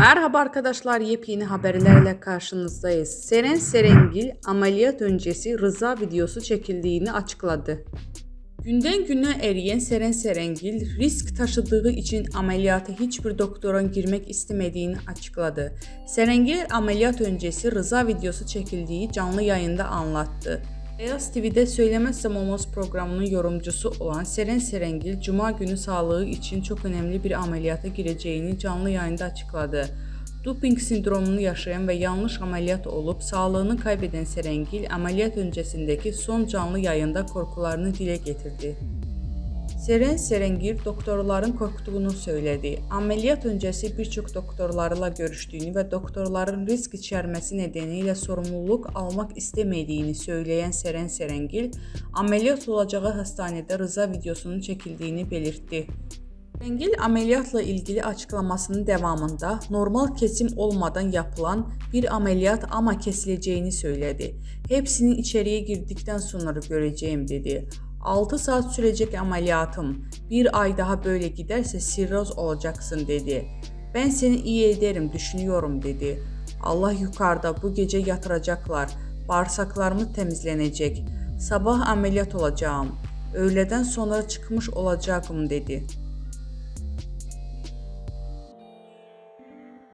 Merhaba arkadaşlar, yepyeni haberlerle karşınızdayız. Seren Serengil ameliyat öncesi rıza videosu çekildiğini açıkladı. Günden güne eriyen Seren Serengil risk taşıdığı için ameliyata hiçbir doktorun girmek istemediğini açıkladı. Serengil ameliyat öncesi rıza videosu çekildiği canlı yayında anlattı. Beyaz TV'de Söylemezsem Olmaz programının yorumcusu olan Seren Serengil, Cuma günü sağlığı için çok önemli bir ameliyata gireceğini canlı yayında açıkladı. Doping sindromunu yaşayan ve yanlış ameliyat olup sağlığını kaybeden Serengil, ameliyat öncesindeki son canlı yayında korkularını dile getirdi. Seren Serengil doktorların korktuğunu söyledi. Ameliyat öncesi birçok doktorlarla görüştüğünü ve doktorların risk içermesi nedeniyle sorumluluk almak istemediğini söyleyen Seren Serengil, ameliyat olacağı hastanede rıza videosunun çekildiğini belirtti. Serengil ameliyatla ilgili açıklamasının devamında normal kesim olmadan yapılan bir ameliyat ama kesileceğini söyledi. Hepsini içeriye girdikten sonra göreceğim dedi. 6 saat sürecek ameliyatım. Bir ay daha böyle giderse sirroz olacaksın dedi. Ben seni iyi ederim düşünüyorum dedi. Allah yukarıda bu gece yatıracaklar. Bağırsaklarımı temizlenecek. Sabah ameliyat olacağım. Öğleden sonra çıkmış olacağım dedi.